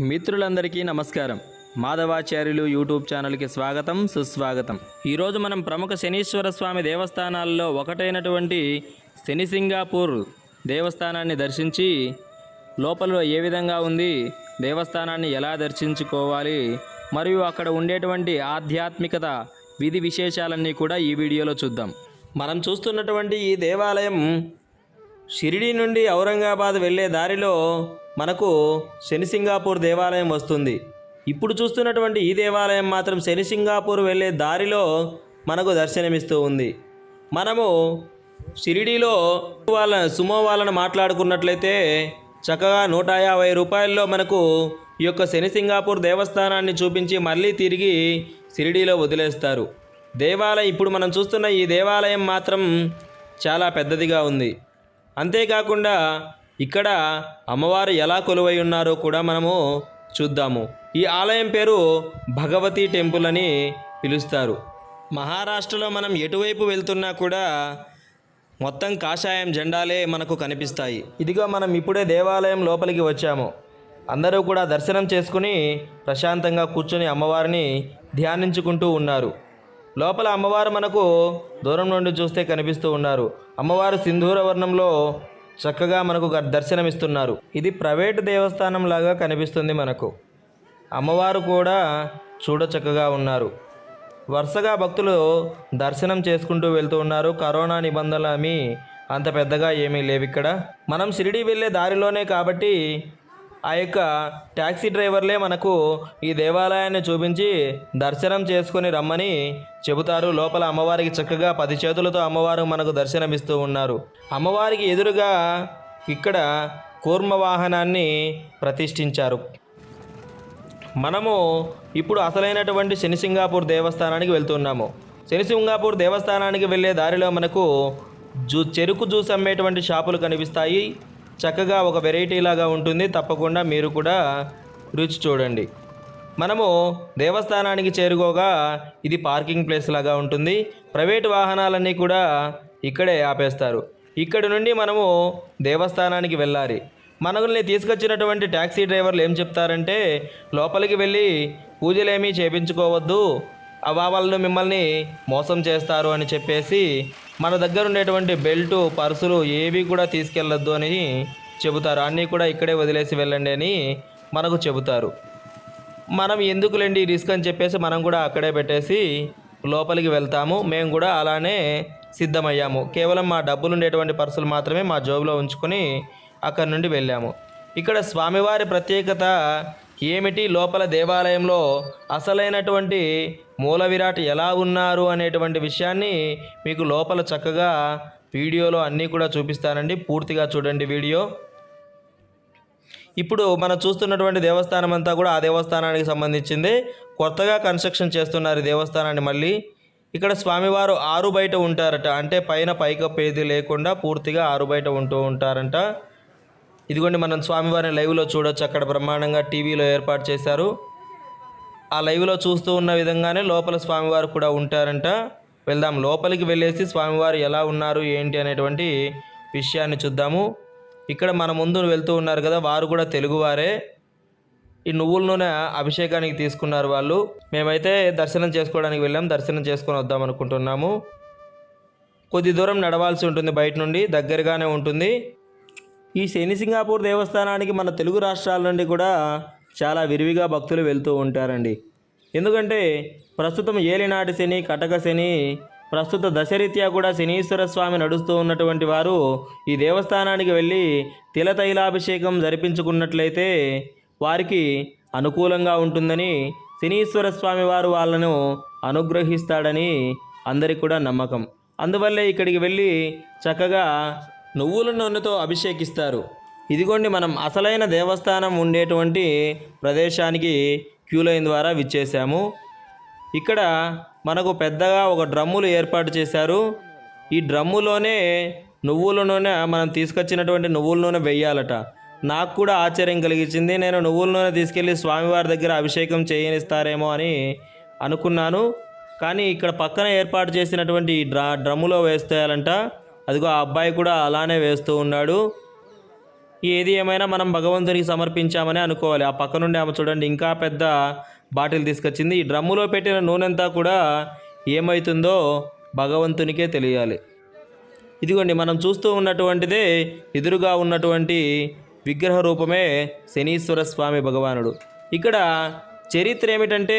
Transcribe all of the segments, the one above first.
మిత్రులందరికీ నమస్కారం. మాధవాచార్యులు యూట్యూబ్ ఛానల్కి స్వాగతం సుస్వాగతం. ఈరోజు మనం ప్రముఖ శనీశ్వర స్వామి దేవస్థానాల్లో ఒకటైనటువంటి శనిసింగాపూర్ దేవస్థానాన్ని దర్శించి లోపల ఏ విధంగా ఉంది దేవస్థానాన్ని ఎలా దర్శించుకోవాలి మరియు అక్కడ ఉండేటువంటి ఆధ్యాత్మికత విధి విశేషాలన్నీ కూడా ఈ వీడియోలో చూద్దాం. మనం చూస్తున్నటువంటి ఈ దేవాలయం షిరిడి నుండి ఔరంగాబాద్ వెళ్ళే దారిలో మనకు శనిసింగాపూర్ దేవాలయం వస్తుంది. ఇప్పుడు చూస్తున్నటువంటి ఈ దేవాలయం మాత్రం శనిసింగాపూర్ వెళ్ళే దారిలో మనకు దర్శనమిస్తూ ఉంది. మనము షిరిడీలో వాళ్ళ సుమో వాళ్ళను మాట్లాడుకున్నట్లయితే చక్కగా నూట యాభై రూపాయల్లో మనకు ఈ యొక్క శనిసింగాపూర్ దేవస్థానాన్ని చూపించి మళ్ళీ తిరిగి షిరిడీలో వదిలేస్తారు. దేవాలయం ఇప్పుడు మనం చూస్తున్న ఈ దేవాలయం మాత్రం చాలా పెద్దదిగా ఉంది. అంతేకాకుండా ఇక్కడ అమ్మవారు ఎలా కొలువై ఉన్నారో కూడా మనము చూద్దాము. ఈ ఆలయం పేరు భగవతి టెంపుల్ అని పిలుస్తారు. మహారాష్ట్రలో మనం ఎటువైపు వెళ్తున్నా కూడా మొత్తం కాషాయం జెండాలే మనకు కనిపిస్తాయి. ఇదిగో మనం ఇప్పుడే దేవాలయం లోపలికి వచ్చాము. అందరూ కూడా దర్శనం చేసుకుని ప్రశాంతంగా కూర్చొని అమ్మవారిని ధ్యానించుకుంటూ ఉన్నారు. లోపల అమ్మవారు మనకు దూరం నుండి చూస్తే కనిపిస్తూ ఉన్నారు. అమ్మవారు సింధూర వర్ణంలో చక్కగా మనకు గ- దర్శనమిస్తున్నారు. ఇది ప్రైవేట్ దేవస్థానం లాగా కనిపిస్తుంది మనకు. అమ్మవారు కూడా చూడ చక్కగా ఉన్నారు. వరుసగా భక్తులు దర్శనం చేసుకుంటూ వెళ్తూ ఉన్నారు. కరోనా నిబంధనలు అంత పెద్దగా ఏమీ లేవు ఇక్కడ మనం షిరిడి వెళ్ళే దారిలోనే కాబట్టి ఆ యొక్క ట్యాక్సీ డ్రైవర్లే మనకు ఈ దేవాలయాన్ని చూపించి దర్శనం చేసుకొని రమ్మని చెబుతారు. లోపల అమ్మవారికి చక్కగా పది చేతులతో అమ్మవారు మనకు దర్శనమిస్తూ ఉన్నారు. అమ్మవారికి ఎదురుగా ఇక్కడ కూర్మ వాహనాన్ని ప్రతిష్ఠించారు. మనము ఇప్పుడు అసలైనటువంటి శనిసింగాపూర్ దేవస్థానానికి వెళ్తున్నాము. శనిసింగాపూర్ దేవస్థానానికి వెళ్ళే దారిలో మనకు జూ చెరుకు జ్యూస్ అమ్మేటువంటి షాపులు కనిపిస్తాయి. చక్కగా ఒక వెరైటీ లాగా ఉంటుంది. తప్పకుండా మీరు కూడా రుచి చూడండి. మనము దేవస్థానానికి చేరుకోగా ఇది పార్కింగ్ ప్లేస్ లాగా ఉంటుంది. ప్రైవేట్ వాహనాలన్నీ కూడా ఇక్కడే ఆపేస్తారు. ఇక్కడ నుండి మనము దేవస్థానానికి వెళ్ళాలి. మనల్ని తీసుకొచ్చినటువంటి ట్యాక్సీ డ్రైవర్లు ఏం చెప్తారంటే లోపలికి వెళ్ళి పూజలేమీ చేపించుకోవద్దు. అవా వాళ్ళు మిమ్మల్ని మోసం చేస్తారు అని చెప్పేసి మన దగ్గర ఉండేటువంటి బెల్టు పర్సులు ఏవి కూడా తీసుకెళ్ళొద్దు అని చెబుతారు. అన్నీ కూడా ఇక్కడే వదిలేసి వెళ్ళండి అని మనకు చెబుతారు. మనం ఎందుకులేండి రిస్క్ అని చెప్పేసి మనం కూడా అక్కడే పెట్టేసి లోపలికి వెళ్తాము. మేము కూడా అలానే సిద్ధమయ్యాము. కేవలం మా డబ్బులు ఉండేటువంటి పర్సులు మాత్రమే మా జోబులో ఉంచుకొని అక్కడి నుండి వెళ్ళాము. ఇక్కడ స్వామివారి ప్రత్యేకత ఏమిటి లోపల దేవాలయంలో అసలైనటువంటి మూల విరాట్ ఎలా ఉన్నారు అనేటువంటి విషయాన్ని మీకు లోపల చక్కగా వీడియోలో అన్నీ కూడా చూపిస్తానండి. పూర్తిగా చూడండి వీడియో. ఇప్పుడు మనం చూస్తున్నటువంటి దేవస్థానం అంతా కూడా ఆ దేవస్థానానికి సంబంధించింది. కొత్తగా కన్స్ట్రక్షన్ చేస్తున్నారు దేవస్థానాన్ని మళ్ళీ. ఇక్కడ స్వామివారు ఆరు బయట ఉంటారట. అంటే పైన పైకప్పు ఏది లేకుండా పూర్తిగా ఆరు బయట ఉంటూ ఉంటారంట. ఇదిగోండి మనం స్వామివారిని లైవ్లో చూడొచ్చు. అక్కడ బ్రహ్మాండంగా టీవీలో ఏర్పాటు చేశారు. ఆ లైవ్లో చూస్తూ ఉన్న విధంగానే లోపల స్వామివారు కూడా ఉంటారంట. వెళ్దాం లోపలికి వెళ్ళేసి స్వామివారు ఎలా ఉన్నారు ఏంటి అనేటువంటి విషయాన్ని చూద్దాము. ఇక్కడ మన ముందు వెళ్తూ ఉన్నారు కదా వారు కూడా తెలుగువారే. ఈ నువ్వుల నూనె అభిషేకానికి తీసుకున్నారు వాళ్ళు. మేమైతే దర్శనం చేసుకోవడానికి వెళ్ళాం దర్శనం చేసుకొని వద్దాం అనుకుంటున్నాము. కొద్ది దూరం నడవాల్సి ఉంటుంది బయట నుండి దగ్గరగానే ఉంటుంది. ఈ శని సింగాపూర్ దేవస్థానానికి మన తెలుగు రాష్ట్రాల నుండి కూడా చాలా విరివిగా భక్తులు వెళ్తూ ఉంటారండి. ఎందుకంటే ప్రస్తుతం ఏలినాటి శని కటక శని ప్రస్తుత దశరీత్యా కూడా శనీశ్వర స్వామి నడుస్తూ ఉన్నటువంటి వారు ఈ దేవస్థానానికి వెళ్ళి తిలతైలాభిషేకం జరిపించుకున్నట్లయితే వారికి అనుకూలంగా ఉంటుందని శనీశ్వర స్వామి వారు వాళ్ళను అనుగ్రహిస్తాడని అందరికి కూడా నమ్మకం. అందువల్లే ఇక్కడికి వెళ్ళి చక్కగా నువ్వుల నూనెతో అభిషేకిస్తారు. ఇదిగోండి మనం అసలైన దేవస్థానం ఉండేటువంటి ప్రదేశానికి క్యూ లైన్ ద్వారా విచ్చేసాము ఇక్కడ మనకు పెద్దగా ఒక డ్రమ్ములు ఏర్పాటు చేశారు. ఈ డ్రమ్ములోనే నువ్వుల నూనె మనం తీసుకొచ్చినటువంటి నువ్వుల నూనె వెయ్యాలట నాకు కూడా ఆశ్చర్యం కలిగించింది. నేను నువ్వుల నూనె తీసుకెళ్ళి స్వామివారి దగ్గర అభిషేకం చేయనిస్తారేమో అని అనుకున్నాను. కానీ ఇక్కడ పక్కన ఏర్పాటు చేసినటువంటి డ్రా డ్రమ్ములో వేస్తేయాలంట అదిగో ఆ అబ్బాయి కూడా అలానే వేస్తూ ఉన్నాడు. ఏది ఏమైనా మనం భగవంతునికి సమర్పించామని అనుకోవాలి. ఆ పక్క నుండి ఆమె చూడండి ఇంకా పెద్ద బాటిల్ తీసుకొచ్చింది. ఈ డ్రమ్ములో పెట్టిన నూనెంతా కూడా ఏమవుతుందో భగవంతునికే తెలియాలి. ఇదిగోండి మనం చూస్తూ ఉన్నటువంటిదే ఎదురుగా ఉన్నటువంటి విగ్రహ రూపమే శనీశ్వర స్వామి భగవానుడు. ఇక్కడ చరిత్ర ఏమిటంటే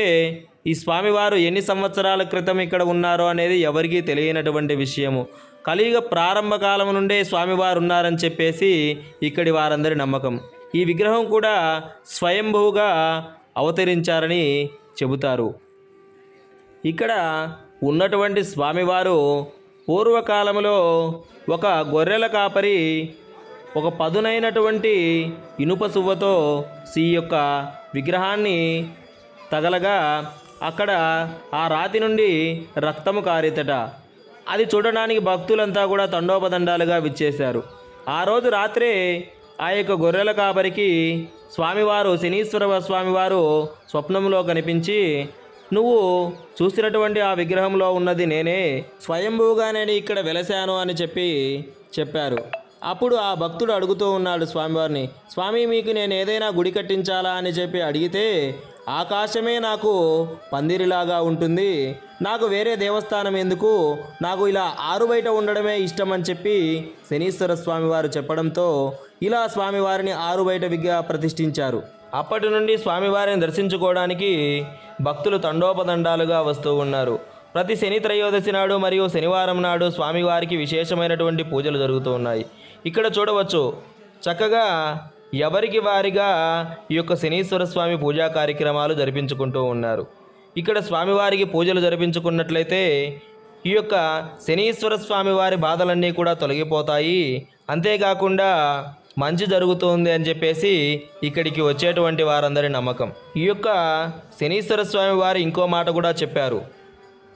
ఈ స్వామివారు ఎన్ని సంవత్సరాల క్రితం ఇక్కడ ఉన్నారో అనేది ఎవరికీ తెలియనటువంటి విషయము. కలియుగ ప్రారంభ కాలం నుండే స్వామివారు ఉన్నారని చెప్పేసి ఇక్కడి వారందరి నమ్మకం. ఈ విగ్రహం కూడా స్వయంభూగా అవతరించారని చెబుతారు. ఇక్కడ ఉన్నటువంటి స్వామివారు పూర్వకాలంలో ఒక గొర్రెల కాపరి ఒక పదునైనటువంటి ఇనుప సువ్వతో ఈ యొక్క విగ్రహాన్ని తగలగా అక్కడ ఆ రాతి నుండి రక్తము కారితట. అది చూడడానికి భక్తులంతా కూడా తండోపదండాలుగా విచ్చేశారు. ఆ రోజు రాత్రే ఆ యొక్క గొర్రెల కాపరికి స్వామివారు శనీశ్వర స్వామివారు స్వప్నంలో కనిపించి నువ్వు చూసినటువంటి ఆ విగ్రహంలో ఉన్నది నేనే స్వయంభూగా నేను ఇక్కడ వెలసాను అని చెప్పి చెప్పారు. అప్పుడు ఆ భక్తుడు అడుగుతూ ఉన్నాడు స్వామివారిని స్వామి మీకు నేను ఏదైనా గుడి కట్టించాలా? అని చెప్పి అడిగితే ఆకాశమే నాకు పందిరిలాగా ఉంటుంది. నాకు వేరే దేవస్థానం ఎందుకు? నాకు ఇలా ఆరు బయట ఉండడమే ఇష్టం అని చెప్పి శనీశ్వర స్వామివారు చెప్పడంతో ఇలా స్వామివారిని ఆరు బయట విగ్గా ప్రతిష్ఠించారు. అప్పటి నుండి స్వామివారిని దర్శించుకోవడానికి భక్తులు తండోపదండాలుగా వస్తూ ఉన్నారు. ప్రతి శని త్రయోదశి నాడు మరియు శనివారం నాడు స్వామివారికి విశేషమైనటువంటి పూజలు జరుగుతూ ఉన్నాయి. ఇక్కడ చూడవచ్చు. చక్కగా ఎవరికి వారిగా ఈ యొక్క శనీశ్వర స్వామి పూజా కార్యక్రమాలు జరిపించుకుంటూ ఉన్నారు? ఇక్కడ స్వామివారికి పూజలు జరిపించుకున్నట్లయితే ఈ యొక్క శనీశ్వర స్వామి వారి బాధలన్నీ కూడా తొలగిపోతాయి. అంతేకాకుండా మంచి జరుగుతుంది అని చెప్పేసి ఇక్కడికి వచ్చేటువంటి వారందరి నమ్మకం. ఈ యొక్క శనీశ్వర స్వామి వారు ఇంకో మాట కూడా చెప్పారు.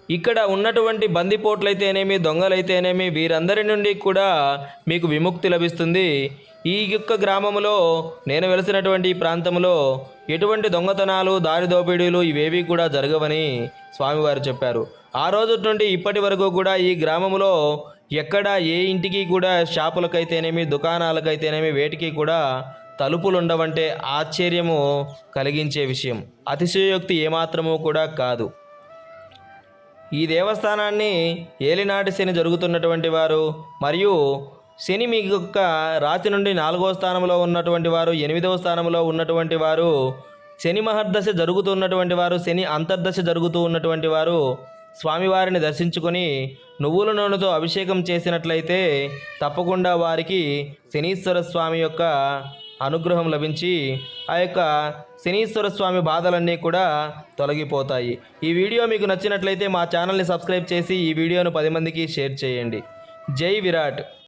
ఇక్కడ ఉన్నటువంటి బందిపోట్లయితేనేమి దొంగలైతేనేమి వీరందరి నుండి కూడా మీకు విముక్తి లభిస్తుంది. ఈ యొక్క గ్రామంలో నేను వెలిసినటువంటి ప్రాంతంలో ఎటువంటి దొంగతనాలు దారి దోపిడీలు ఇవేవి కూడా జరగవని స్వామివారు చెప్పారు. ఆ రోజు నుండి ఇప్పటి వరకు కూడా ఈ గ్రామంలో ఎక్కడ ఏ ఇంటికి కూడా షాపులకైతేనేమి దుకాణాలకైతేనేమి వేటికి కూడా తలుపులు ఉండవంటే ఆశ్చర్యము కలిగించే విషయం. అతిశయోక్తి ఏమాత్రము కూడా కాదు. ఈ దేవస్థానాన్ని ఏలినాటి శని జరుగుతున్నటువంటి వారు మరియు శని మీ యొక్క రాతి నుండి నాలుగవ స్థానంలో ఉన్నటువంటి వారు ఎనిమిదవ స్థానంలో ఉన్నటువంటి వారు శని మహర్దశ జరుగుతున్నటువంటి వారు శని అంతర్దశ జరుగుతూ ఉన్నటువంటి వారు స్వామివారిని దర్శించుకొని నువ్వుల నూనెతో అభిషేకం చేసినట్లయితే తప్పకుండా వారికి శనీశ్వర స్వామి యొక్క అనుగ్రహం లభించి ఆ యొక్క శనీశ్వర స్వామి బాధలన్నీ కూడా తొలగిపోతాయి. ఈ వీడియో మీకు నచ్చినట్లయితే మా ఛానల్ని సబ్స్క్రైబ్ చేసి ఈ వీడియోను పది మందికి షేర్ చేయండి. జై విరాట్!